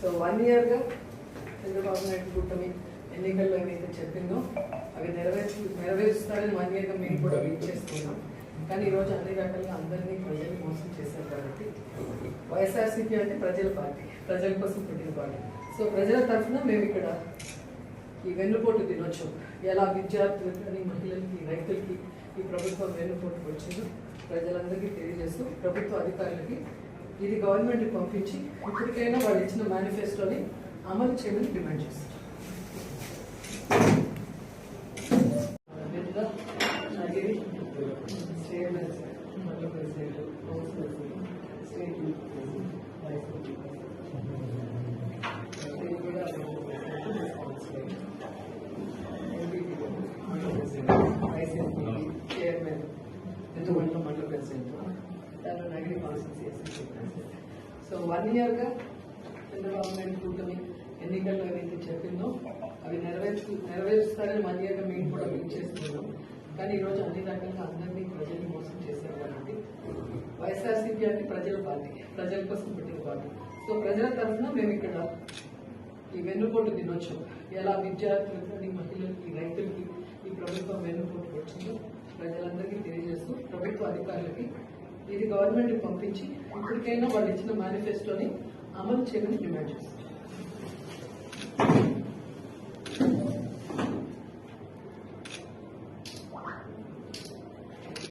So one ఇయర్గా చంద్రబాబు నాయుడు కూటమి ఎన్నికల్లో ఏమైతే చెప్పిందో అవి నెరవేర్చు నెరవేరుస్తారని వన్ ఇయర్గా మేము కూడా వెయిట్ చేస్తున్నాం. కానీ ఈరోజు అన్ని రకాలుగా అందరినీ ప్రజలు మోసం చేశారు కాబట్టి వైఎస్ఆర్సీపీ అంటే ప్రజల పార్టీ ప్రజల కోసం పుట్టిన పార్టీ. సో ప్రజల తరఫున మేము ఇక్కడ ఈ వెన్నుపోటు దినోత్సవం ఎలా విద్యార్థులకు కానీ మహిళలకి రైతులకి ఈ ప్రభుత్వం వెన్నుపోటు వచ్చిందో ప్రజలందరికీ తెలియజేస్తూ ప్రభుత్వ అధికారులకి ఇది గవర్నమెంట్కి పంపించి ఇప్పటికైనా వాళ్ళు ఇచ్చిన మేనిఫెస్టోని అమలు చేయమని డిమాండ్ చేస్తారు బిర్లా, చైర్మన్ సార్, మండల ప్రెసిడెంట్, సో వన్ ఇయర్గా చంద్రబాబు నాయుడు కూటమి ఎన్నికల్లో ఏవైతే చెప్పిందో అవి నెరవేర్చు నెరవేరుస్తారని వన్ ఇయర్గా మేము కూడా వెయిట్ చేస్తున్నాం కానీ ఈరోజు అన్ని రకాలుగా అందరినీ ప్రజల్ని మోసం చేశారు కాబట్టి వైఎస్ఆర్సీపీ అంటే ప్రజల పార్టీ ప్రజల కోసం పెట్టిన పార్టీ. సో ప్రజల తరఫున మేము ఇక్కడ ఈ వెన్నుపోటు దినోత్సవం ఎలా విద్యార్థులకు మహిళలకి రైతులకి ఈ ప్రభుత్వం వెన్నుపోటు వచ్చిందో ప్రజలందరికీ తెలియజేస్తూ ప్రభుత్వ అధికారులకి ఇది గవర్నమెంట్కి పంపించి ఇప్పటికైనా వాళ్ళు ఇచ్చిన మేనిఫెస్టోని అమలు చేయమని డిమాండ్ చేస్తారు